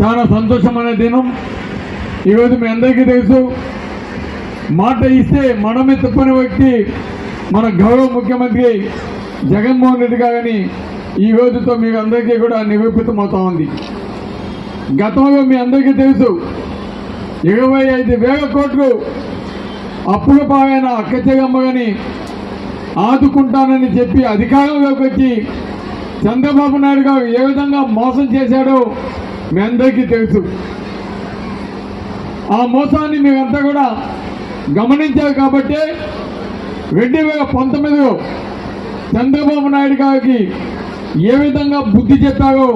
చాలా సంతోషమైన దినం. ఈరోజు మీ అందరికీ తెలుసు మాట ఇస్తే మనమే తప్పని వ్యక్తి మన గౌరవ ముఖ్యమంత్రి జగన్మోహన్ రెడ్డి గారని ఈ రోజుతో మీకు అందరికీ కూడా నిరూపితమవుతా ఉంది. గతంలో మీ అందరికీ తెలుసు ఇరవై ఐదు వేల కోట్లు అప్పుల పాలైన అక్క చెగమ్మని ఆదుకుంటానని చెప్పి అధికారంలోకి వచ్చి చంద్రబాబు నాయుడు గారు ఏ విధంగా మోసం చేశాడో మీ అందరికీ తెలుసు. ఆ మోసాన్ని మేమంతా కూడా గమనించారు కాబట్టి రెండు వేల పంతొమ్మిదిలో చంద్రబాబు నాయుడు గారికి ఏ విధంగా బుద్ధి చెప్పారో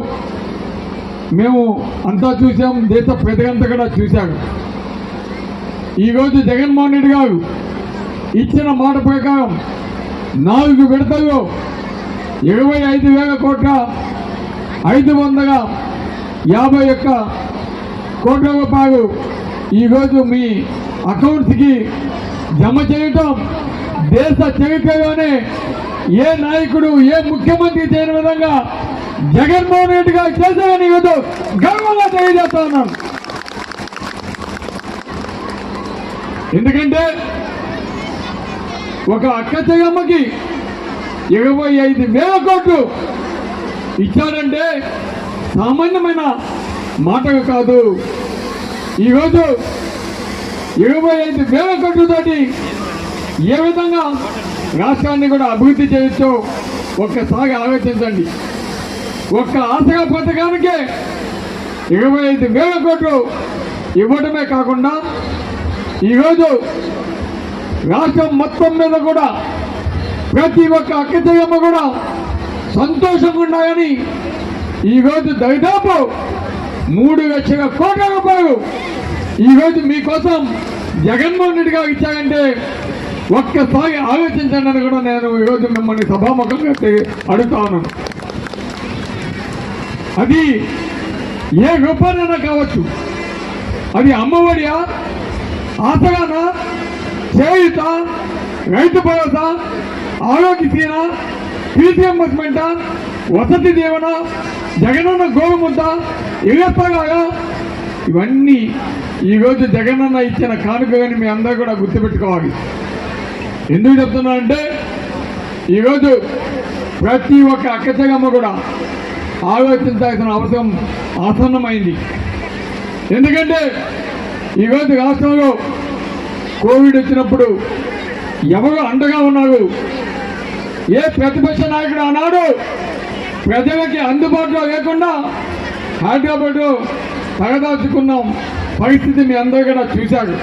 మేము అంతా చూసాం దేశ ప్రజలంతా కూడా చూశారు. ఈరోజు జగన్మోహన్ రెడ్డి గారు ఇచ్చిన మాట ప్రకారం నాలుగు విడతల్లో ఇరవై ఐదు వేల కోట్ల ఐదు వందల యాభై ఒక్క కోట్ల రూపాయలు ఈరోజు మీ అకౌంట్స్కి జమ చేయటం దేశ చరిత్రలోనే ఏ నాయకుడు ఏ ముఖ్యమంత్రి చేయని విధంగా జగన్మోహన్ రెడ్డి గారు చేశారని ఈరోజు గర్వంగా తెలియజేస్తా ఉన్నాను ఎందుకంటే ఒక అక్క చెగమ్మకి ఇరవై ఐదు వేల కోట్లు ఇచ్చారంటే సామాన్యమైన మాటలు కాదు. ఈరోజు ఇరవై ఐదు వేల కోట్లతోటి ఏ విధంగా రాష్ట్రాన్ని కూడా అభివృద్ధి చేయొచ్చో ఒక్కసారి ఆలోచించండి. ఒక్క ఆశగా పథకానికే ఇరవై ఐదు వేల కోట్లు ఇవ్వడమే కాకుండా ఈరోజు రాష్ట్రం మొత్తం మీద కూడా ప్రతి ఒక్క అక్కతయ్యమ్మ కూడా సంతోషంగా ఉన్నాయని ఈరోజు దాదాపు మూడు లక్షల కోట్ల రూపాయలు ఈరోజు మీకోసం జగన్మోహన్ రెడ్డి గారు ఇచ్చారంటే ఒక్కసారి ఆలోచించండి అని కూడా నేను ఈరోజు మిమ్మల్ని సభాముఖంగా తె- అడుగుతా ఉన్నాను. అది ఏ రూపానైనా కావచ్చు. అది అమ్మఒడియా ఆసగానా చేయుత రైతు భరోసా ఆరోగ్యశ్రీన పీసీఎంఎస్మెంట వసతి దీవెన జగనన్న గోరుముద్ద ఇళ్ళప్పగాగా ఇవన్నీ ఈరోజు జగనన్న ఇచ్చిన కానుకని మీ అందరూ కూడా గుర్తుపెట్టుకోవాలి. ఎందుకు చెప్తున్నా అంటే ఈరోజు ప్రతి ఒక్క అక్కచెగమ్మ కూడా ఆలోచించాల్సిన అవసరం ఆసన్నమైంది. ఎందుకంటే ఈరోజు రాష్ట్రంలో కోవిడ్ వచ్చినప్పుడు ఎవరు అండగా ఉన్నారు? ఏ ప్రతిపక్ష నాయకుడు అన్నాడు ప్రజలకి అందుబాటులో లేకుండా హైదరాబాద్ తగదాచుకున్నాం పరిస్థితి మీ అందరూ కూడా చూశారు.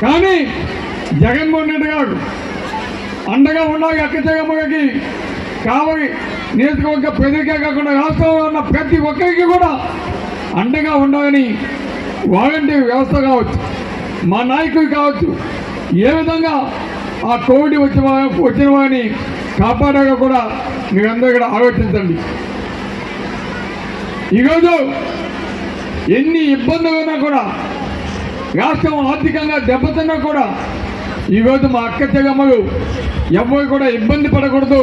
కానీ జగన్మోహన్ రెడ్డి గారు అండగా ఉండాలి అక్క జగమ్మకి కావలి నియోజకవర్గ ప్రజలకే కాకుండా రాష్ట్రంలో ఉన్న ప్రతి ఒక్కరికి కూడా అండగా ఉండాలని వాలంటీర్ వ్యవస్థ కావచ్చు మా నాయకులు కావచ్చు ఏ విధంగా ఆ కోవిడ్ వచ్చిన వచ్చిన వాడిని కాపాడాక కూడా మీరందరూ కూడా ఆలోచించండి. ఈరోజు ఎన్ని ఇబ్బందులు ఉన్నా కూడా రాష్ట్రం ఆర్థికంగా దెబ్బతిన్నా కూడా ఈరోజు మా అక్క చెగమ్మలు ఎవరు కూడా ఇబ్బంది పడకూడదు.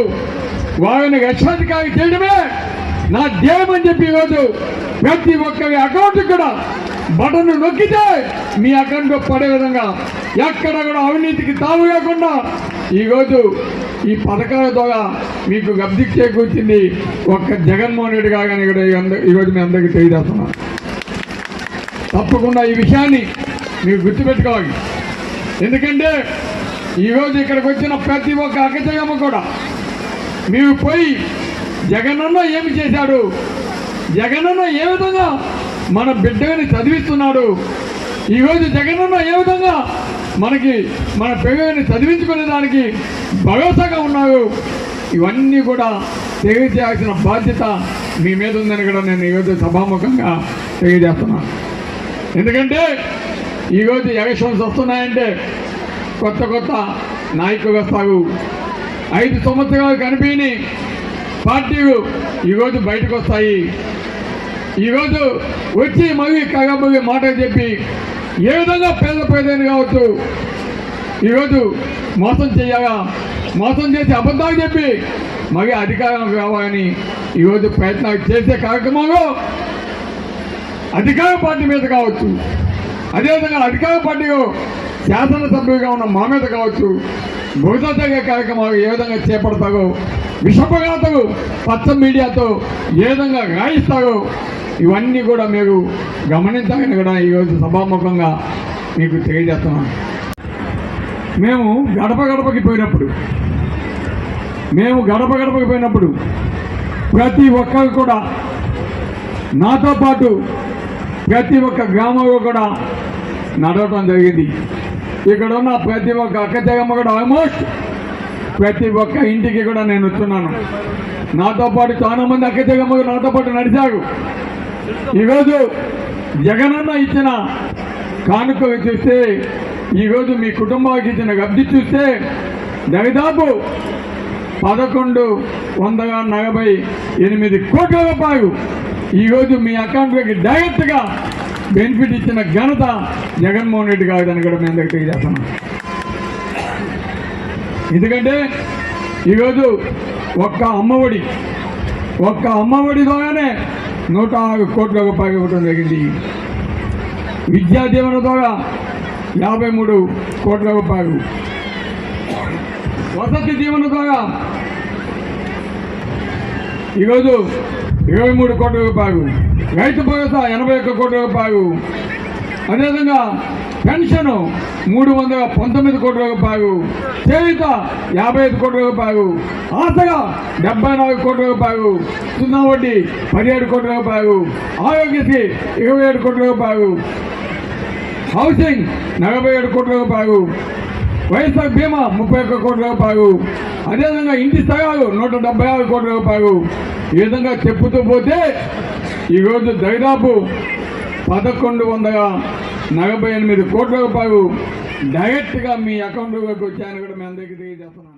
వారిని రక్షాధికారి చేయడమే నా ధ్యేయం అని చెప్పి ఈరోజు ప్రతి ఒక్కరి అకౌంట్ కూడా బటన్ నొక్కితే మీ అకౌంట్లో పడే విధంగా ఎక్కడ కూడా అవినీతికి తావు కాకుండా ఈరోజు ఈ పథకాల ద్వారా మీకు లబ్ధి చేకూర్చింది ఒక్క జగన్మోహన్ రెడ్డి కాగానే కూడా ఈ ఈరోజు మీ అందరికీ తెలియజేస్తున్నాను తప్పకుండా ఈ విషయాన్ని మీరు గుర్తుపెట్టుకోవాలి. ఎందుకంటే ఈరోజు ఇక్కడికి వచ్చిన ప్రతి ఒక్క అక్కచయ్యమ్మ కూడా మీరు పోయి జగనన్న ఏమి చేశాడు? జగనన్న ఏ విధంగా మన బిడ్డని చదివిస్తున్నాడు? ఈరోజు జగనన్న ఏ విధంగా మనకి మన పిల్లల్ని చదివించుకునే దానికి భరోసాగా ఉన్నారు. ఇవన్నీ కూడా తెలియజేయాల్సిన బాధ్యత మీ మీద ఉందని కూడా నేను ఈరోజు సభాముఖంగా తెలియజేస్తున్నాను ఎందుకంటే ఈరోజు ఎలక్షన్స్ వస్తున్నాయంటే కొత్త కొత్త నాయకులు వస్తారు ఐదు సంవత్సరాలు కనిపించి పార్టీలు ఈరోజు బయటకు వస్తాయి. ఈరోజు వచ్చి మళ్ళీ కగబోయే మాటలు చెప్పి ఏ విధంగా పేద ప్రజలు కావచ్చు ఈరోజు మోసం చేయగా మోసం చేసి అబద్ధాలు చెప్పి మళ్ళీ అధికారం రావాలని ఈరోజు ప్రయత్నాలు చేసే కార్యక్రమంలో అధికార పార్టీ మీద కావచ్చు. అదేవిధంగా అధికార పార్టీ శాసనసభ్యుగా ఉన్న మా మీద కావచ్చు భూతత్వ కార్యక్రమాలు ఏ విధంగా చేపడతావో విషపఘాతకు పచ్చ మీడియాతో ఏ విధంగా గాయిస్తాగో ఇవన్నీ కూడా మీరు గమనించాలని కూడా ఈరోజు సభాముఖంగా మీకు తెలియజేస్తున్నాను. మేము గడప గడపకి పోయినప్పుడు మేము గడప గడపకి పోయినప్పుడు ప్రతి ఒక్కరు కూడా నాతో పాటు ప్రతి ఒక్క గ్రామంలో కూడా నడవటం జరిగింది. ఇక్కడ ఉన్న ప్రతి ఒక్క అక్క కూడా ఆల్మోస్ట్ ప్రతి ఒక్క ఇంటికి కూడా నేను వచ్చున్నాను. నాతో పాటు చాలా మంది అక్క నాతో పాటు నడిచారు. ఈరోజు జగనన్న ఇచ్చిన కానుకలు చూస్తే ఈరోజు మీ కుటుంబానికి ఇచ్చిన లబ్ధి చూస్తే దరిదాపు పదకొండు వందల నలభై ఎనిమిది కోట్ల రూపాయలు ఈరోజు మీ అకౌంట్లోకి డైరెక్ట్గా బెనిఫిట్ ఇచ్చిన ఘనత జగన్మోహన్ రెడ్డి గారిని కూడా మేము దగ్గర తెలియజేస్తున్నాం. ఎందుకంటే ఈరోజు ఒక్క అమ్మఒడి ఒక్క అమ్మఒడి ద్వారానే నూట ఆరు కోట్ల రూపాయలు ఇవ్వడం జరిగింది. విద్యా దీవెన ద్వారా యాభై మూడు కోట్ల రూపాయలు. వసతి దీవెన ద్వారా ఈరోజు ఇరవై మూడు కోట్ల రూపాయలు. రైతు భరోసా ఎనభై ఒక్క కోట్ల రూపాయలు. అదేవిధంగా పెన్షన్ మూడు వందల పంతొమ్మిది కోట్ల రూపాయలు. చేయుత యాభై ఐదు కోట్ల రూపాయలు. ఆశగా డెబ్బై నాలుగు కోట్ల రూపాయలు. సున్నా వడ్డీ పదిహేడు కోట్ల రూపాయలు. ఆరోగ్యశ్రీ ఇరవై ఏడు కోట్ల రూపాయలు. హౌసింగ్ నలభై ఏడు కోట్ల రూపాయలు. వైఎస్ఆర్ బీమా ముప్పై ఒక్క కోట్ల రూపాయలు అదేవిధంగా ఇంటి స్థలాలు నూట డెబ్బై ఆరు కోట్ల రూపాయలు ఈ విధంగా చెప్పుతూ పోతే ఈరోజు దాదాపు పదకొండు వందల నలభై ఎనిమిది కోట్ల రూపాయలు డైరెక్ట్గా మీ అకౌంట్లోకి వచ్చాయని కూడా మీ అందరికీ తెలియజేస్తున్నాను.